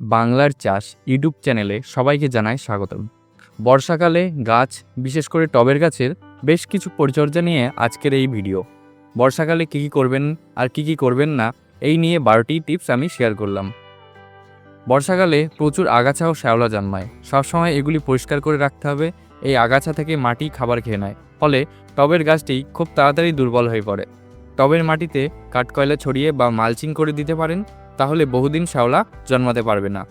বাংলার চাষ ইউটিউব চ্যানেলে সবাইকে জানাই স্বাগতম। বর্ষাকালে গাছ, বিশেষ করে টবের গাছের, বেশ কিছু পরিচর্যা নিয়ে আজকের এই ভিডিও। বর্ষাকালে কী কী করবেন আর কী কী করবেন না, এই নিয়ে বারোটি টিপস আমি শেয়ার করলাম। বর্ষাকালে প্রচুর আগাছা ও শ্যাওলা জন্মায়। সবসময় এগুলি পরিষ্কার করে রাখতে হবে, এই আগাছা থেকে মাটি খাবার খেয়ে নেয়। ফলে টবের গাছটি খুব তাড়াতাড়ি দুর্বল হয়ে পড়ে। টবের মাটিতে কাঠকয়লা ছড়িয়ে বা মালচিং করে দিতে পারেন তাহলে বহুদিন শ্যাওলা জন্মাতে পারবে না।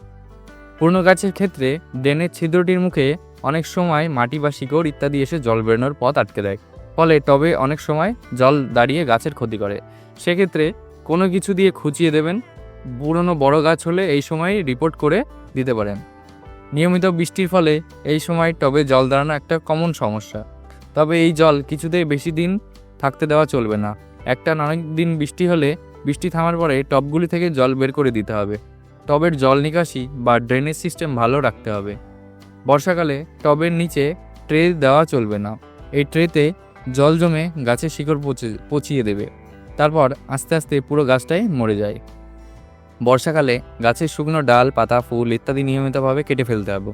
পুরনো গাছের ক্ষেত্রে ড্রেনের ছিদ্রটির মুখে অনেক সময় মাটি বা শিকড় ইত্যাদি এসে জল বেরোনোর পথ আটকে দেয়। ফলে টবে অনেক সময় জল দাঁড়িয়ে গাছের ক্ষতি করে। সেক্ষেত্রে কোনো কিছু দিয়ে খুঁচিয়ে দেবেন। পুরনো বড় গাছ হলে এই সময় রিপোর্ট করে দিতে পারেন। নিয়মিত বৃষ্টির ফলে এই সময় টবে জল দাঁড়ানো একটা কমন সমস্যা। তবে এই জল কিছুতেই বেশি দিন থাকতে দেওয়া চলবে না। একটা অনেক দিন বৃষ্টি হলে বৃষ্টি থামার পরে টবগুলি থেকে জল বের করে দিতে হবে। টবের জল নিকাশি বা ড্রেনেজ সিস্টেম ভালো রাখতে হবে। বর্ষাকালে টবের নিচে ট্রে দেওয়া চলবে না। এই ট্রেতে জল জমে গাছের শিকড় পচে, পচিয়ে দেবে। তারপর আস্তে আস্তে পুরো গাছটাই মরে যায়। বর্ষাকালে গাছের শুকনো ডাল, পাতা, ফুল ইত্যাদি নিয়মিতভাবে কেটে ফেলতে হবে।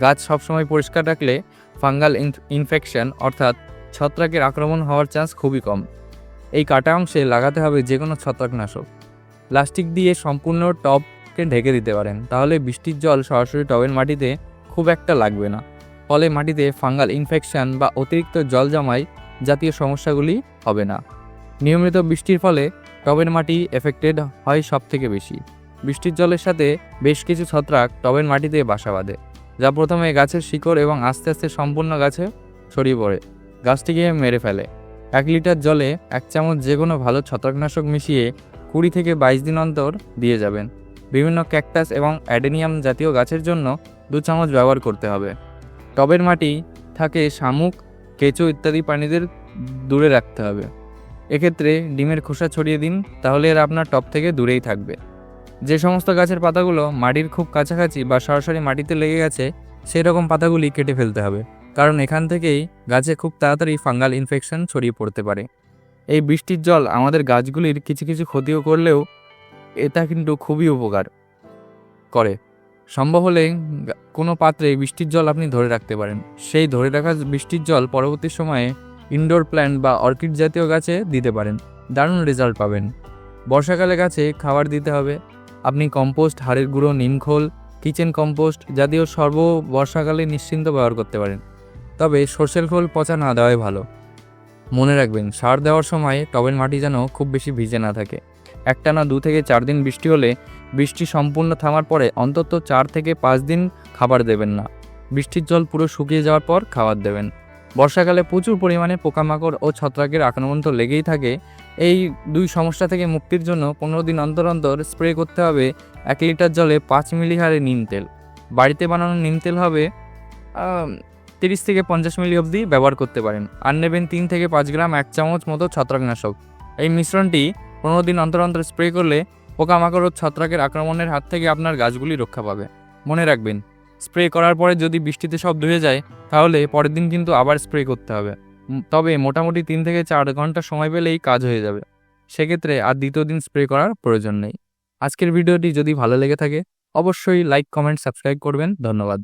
গাছ সবসময় পরিষ্কার রাখলে ফাঙ্গাল ইনফেকশন অর্থাৎ ছত্রাকের আক্রমণ হওয়ার চান্স খুবই কম। এই কাটা অংশে লাগাতে হবে যে কোনো ছত্রাকনাশক। প্লাস্টিক দিয়ে সম্পূর্ণ টবকে ঢেকে দিতে পারেন, তাহলে বৃষ্টির জল সরাসরি টবের মাটিতে খুব একটা লাগবে না। ফলে মাটিতে ফাঙ্গাল ইনফেকশন বা অতিরিক্ত জল জমায় জাতীয় সমস্যাগুলি হবে না। নিয়মিত বৃষ্টির ফলে টবের মাটি এফেক্টেড হয় সব থেকে বেশি। বৃষ্টির জলের সাথে বেশ কিছু ছত্রাক টবের মাটিতে বাসা বাঁধে, যা প্রথমে গাছের শিকড় এবং আস্তে আস্তে সম্পূর্ণ গাছে ছড়িয়ে পড়ে। গাছটিকে মেরে ফেলে। এক লিটার জলে এক চামচ যে কোনো ভালো ছত্রাকনাশক মিশিয়ে কুড়ি থেকে বাইশ দিন অন্তর দিয়ে যাবেন। বিভিন্ন ক্যাকটাস এবং অ্যাডেনিয়াম জাতীয় গাছের জন্য দু চামচ ব্যবহার করতে হবে। টবের মাটি থাকে শামুক, কেঁচো ইত্যাদি প্রাণীদের দূরে রাখতে হবে। এক্ষেত্রে ডিমের খোসা ছড়িয়ে দিন, তাহলে এরা আপনার টব থেকে দূরেই থাকবে। যে সমস্ত গাছের পাতাগুলো মাটির খুব কাছাকাছি বা সরাসরি মাটিতে লেগে গেছে সেই রকম পাতাগুলি কেটে ফেলতে হবে। কারণ এখান থেকেই গাছে খুব তাড়াতাড়ি ফাঙ্গাল ইনফেকশন ছড়িয়ে পড়তে পারে। এই বৃষ্টির জল আমাদের গাছগুলির কিছু কিছু ক্ষতিও করলেও এটা কিন্তু খুবই উপকার করে। সম্ভব হলে কোনো পাত্রে বৃষ্টির জল আপনি ধরে রাখতে পারেন। সেই ধরে রাখা বৃষ্টির জল পরবর্তী সময়ে ইনডোর প্ল্যান্ট বা অর্কিড জাতীয় গাছে দিতে পারেন। দারুণ রেজাল্ট পাবেন। বর্ষাকালে গাছে খাবার দিতে হবে। আপনি কম্পোস্ট হাড়ের গুঁড়ো, নিমখোল কিচেন কম্পোস্ট জাতীয় সর্ব বর্ষাকালে নিশ্চিন্ত ব্যবহার করতে পারেন। তবে সর্ষের খোল পচা না দেওয়াই ভালো। মনে রাখবেন, সার দেওয়ার সময় টবের মাটি যেন খুব বেশি ভিজে না থাকে। একটানা দু থেকে চার দিন বৃষ্টি হলে বৃষ্টি সম্পূর্ণ থামার পরে অন্তত চার থেকে পাঁচ দিন খাবার দেবেন না। বৃষ্টির জল পুরো শুকিয়ে যাওয়ার পর খাবার দেবেন। বর্ষাকালে প্রচুর পরিমাণে পোকামাকড় ও ছত্রাকের আক্রমণ তো লেগেই থাকে। এই দুই সমস্যা থেকে মুক্তির জন্য পনেরো দিন অন্তর অন্তর স্প্রে করতে হবে এক লিটার জলে পাঁচ মিলি হারে নিম তেল। বাড়িতে বানানো নিম তেল হবে তিরিশ থেকে পঞ্চাশ মিলি অবধি ব্যবহার করতে পারেন। আর নেবেন তিন থেকে পাঁচ গ্রাম এক চামচ মতো ছত্রাকনাশক। এই মিশ্রণটি পনেরো দিন অন্তর অন্তর স্প্রে করলে পোকামাকড় ও ছত্রাকের আক্রমণের হাত থেকে আপনার গাছগুলি রক্ষা পাবে। মনে রাখবেন, স্প্রে করার পরে যদি বৃষ্টিতে সব ধুয়ে যায়, তাহলে পরের দিন কিন্তু আবার স্প্রে করতে হবে। তবে মোটামুটি তিন থেকে চার ঘণ্টা সময় পেলেই কাজ হয়ে যাবে। সেক্ষেত্রে আর দ্বিতীয় দিন স্প্রে করার প্রয়োজন নেই। আজকের ভিডিওটি যদি ভালো লেগে থাকে, অবশ্যই লাইক, কমেন্ট, সাবস্ক্রাইব করবেন। ধন্যবাদ।